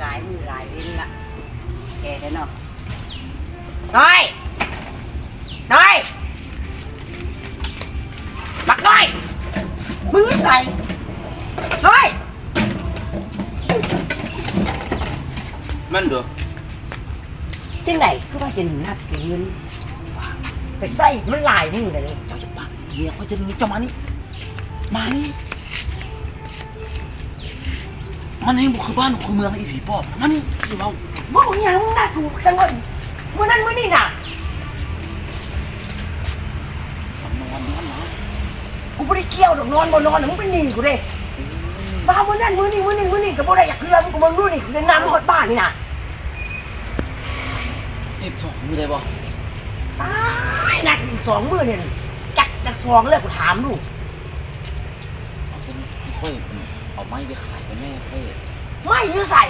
หลายมือหลายลิ้นละแกได้เนาะน้อยน้อยบักน้อยมึงใส่น้อยมันเด้อจังไหนก็ว่าจะนัดเงินไปใส่มันหลายมือเลยเจ้าจะปักเมียเขาจะนี่เจ้ามานี่มานี่ มันเองบุคือบ้านคือเมืองไอ้ผีปอบมานี่สิเว้าบอกอยังน่าถูกสังเกตมือนั้นมือนี่น่ะสำนวนนั้นนะกูไม่ได้เกี่ยวดอกนอนบ่นอนน่ะมึงไปหนีกูเด้บ้ามือนั้นมือนี่มือนี่มือนี่ก็บ่ได้อยากเคลื่อนกูมึงรู้นี่กูจะนำหดบ้านนี่น่ะอีกสองมีได้บ่ตายนัดอีกสองมือเนี่ยจักจะสองเลยกูถามดูเอาเส้นค่อย เอาไม้ไปขายกันแม่ค่อยไม่ยื้อใส่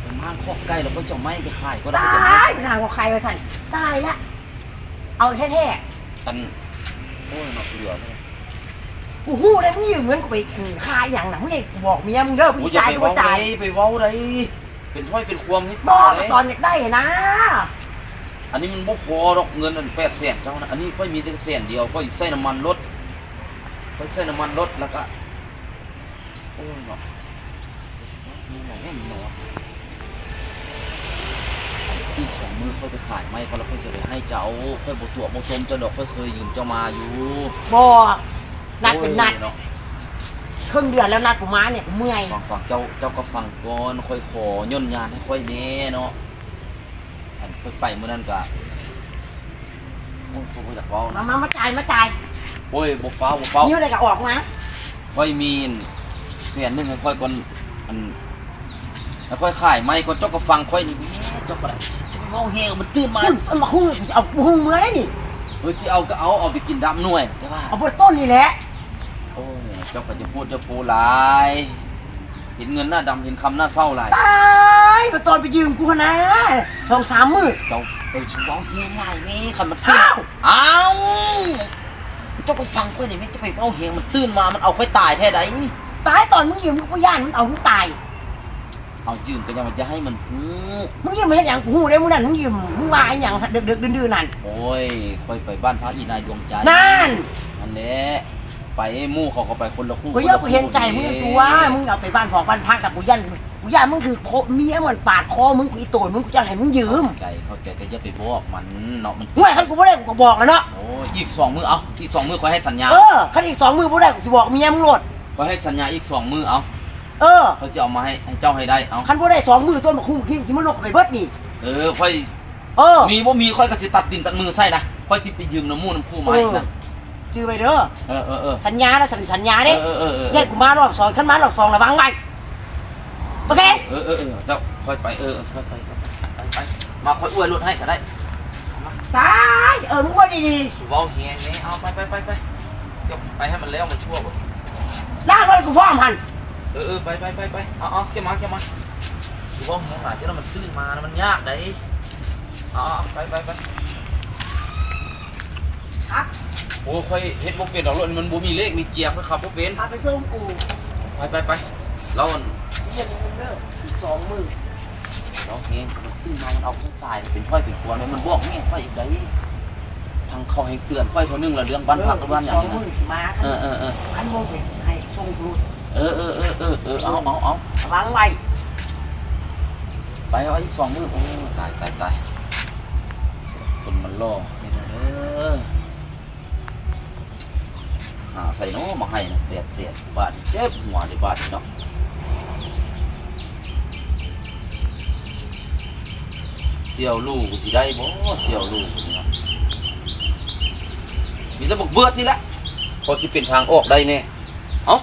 ไปม่านคอกไก่แล้วก็จะเอาไม้ไปขายก็ได้ตจะายไปทางกับใครไปสั่นตายละเอาแท้กันโอ้ยมาเหลือเลยๆกูหู้ได้มึงยืมเงินกูไปคายอย่างหนังเลยกูบอกเมียมึงเด้อมึงโอ้ยอย่าจ่ายไปกูเว้าจ่ายเลยไปเว้าเลยเป็นถ้อยเป็นความนิดบอกเลยตอนอยากได้นะอันนี้มันบ่พอหรอกเงินอันแปดแสนเจ้านะอันนี้ค่อยมีแต่แสนเดียวค่อยใส่น้ำมันรถค่อยใส่น้ำมันรถแล้วก็ โอ้ยเนาะมีหมอแม่มีหมออีกสองมือค่อยไปขายไม่ก็แล้วค่อยจะไปให้เจ้าค่อยบ่ตัวบ่ตมเจ้าดอกค่อยเคยยืมเจ้ามาอยู่บอกนัดเป็นนัดโอ้ยเนาะครึ่งเดือนแล้วนัดกูมาเนี่ยกูเมื่อยฟังฟังเจ้าเจ้าก็ฟังก่อนค่อยขอย่นยานให้ค่อยแน่เนาะอันค่อยไปมื้อนั้นก็โอ้ยบ่อยากเว้ามานะมามาจ่ายมาจ่ายโอ้ยบ่ฟ้าวบ่ฟ้าวนิ้วอะไรก็ออกมาค่อยมี เสียนหนึงให้ค่อยก่อนอันแล้วค่อยขายไม่ก่อนเจ้าก็ฟังค่อยนี่แหม่เจ้าก็ได้จะไปเว้าแฮงมันตื่นมามึงเอามาหุ้งกูจะเอาหุ้งเมื่อได้นี่เออสิเอาก็เอาเอาไปกินดับหน่วยแต่ว่าเอาเบนต้นนี่แหละโอ้ยเจ้าก็จะพูดจะพูดหลายเห็นเงินหน้าดำเห็นคำหน้าเศร้าหลายตายเบนต้นไปยืมกูนะสองสามมือเจ้าเออชิเว้าแฮงหลายแม่คันมันตื่นอ้าวอ้าวเจ้าก็ฟังค่อยนี่แม่จะไปเว้าแฮงมันตื่นมามันเอาค่อยตายแท้ใด ตายตอนมึงยืมกูย่านมึงเอามึงตาย เอาจืนก็ยังมันจะให้มันฮู้มึงยืมมาเห็นอย่างกูหูได้มึงนั่นมึงยืมมึงมาไอ้อย่างเด็กเด็กๆดื้อๆนั่น โอ้ยค่อยไปบ้านพระอีนายดวงใจนั่นนั่นแหละไปหมู่เขาก็ไปคนละคู่กูเยอะกูเห็นใจมึงตัวมึงเอาไปบ้านของบ้านพักกับกูยันกูย่านมึงถือโคเมียมันปาดคอมึงกูอีโตนมึงกูจะให้มึงยืมใจเข้าใจแต่อย่าไปบอกมันเนาะมันห่วยคันกูไม่ได้กูก็บอกแล้วเนาะโอ้ยอีกสองมือเอาอีกสองมือคอยให้สัญญาเออคันอีกสองมือบ่ได้กูสิบอกเมียมึงโหลด คอยให้สัญญาอีกสองมือเอาเออเขาจะเอามาให้ให้เจ้าให้ได้เอาคันบ่ได้สองมือต้นมาคุ้มคิงสิมันลกไปเบิดนี่เออค่อยเออมีบ่มีค่อยก็สิตัดดินตัดมือใส่นะค่อยจิไปยืมน้ำมูกน้ำคู่มาให้นะจือไปเด้อเออเออเออสัญญานะสัญสัญญาเอเด้อเออเออเออแยกกูมารอบสองขันมารอบสองระวังไว้โอเคเออเออเออเจ้าค่อยไปเออค่อยไปไปไปไปมาค่อยอวยรถให้ก็ได้ตายเออมึงว่าดีสิเว้าเฮียงนี่เอาไปไปไปไปเดี๋ยวไปให้มันแล้วมันชั่วบ่ๆ ล่างรถกูฟ้องพันเออเออไปไปไปไปเอาเอาเข้ามาเข้ามาสิเว้าเฮียงหลายเจ้าแล้วมันตื่นมานะมันยากได้เอาเอาไปไปไปครับโอ้ค่อยเฮ็ดบ่เป็นดอกรถนี่มันบ่มีเลขมีเกียร์ค่อยขับบ่เป็นพาไปส่งกูไปไปไปเราเงินมึงเด้ออีกสองมือเราเฮงมันตื่นมามันเอาคนตายเป็นค่อยเป็นควรมันบอกแม่ค่อยอีกได้ทางเขาให้เตือนค่อยเท่านึงละเรื่องบ้านพักกับบ้านอสย่าองงนี้มือนะสิมาเออเออเออคันโมงเป็น ให้ส่งกูเออเออเออเออเออเอาเอาเอาระวังไว้ไปเอาอีกสองมือโอ้ตายตายตายคนมันล่อนี่เด้อหาใส่เนาะมาให้นะแบบเสียบาดเจ็บหัวเลยบาดเนาะเสี่ยวลูกสิได้บ่เสี่ยวลูกนี่เนาะมีแต่บอกเบิดนี่แหละพอสิเป็นทางออกได้แน่ เอ้า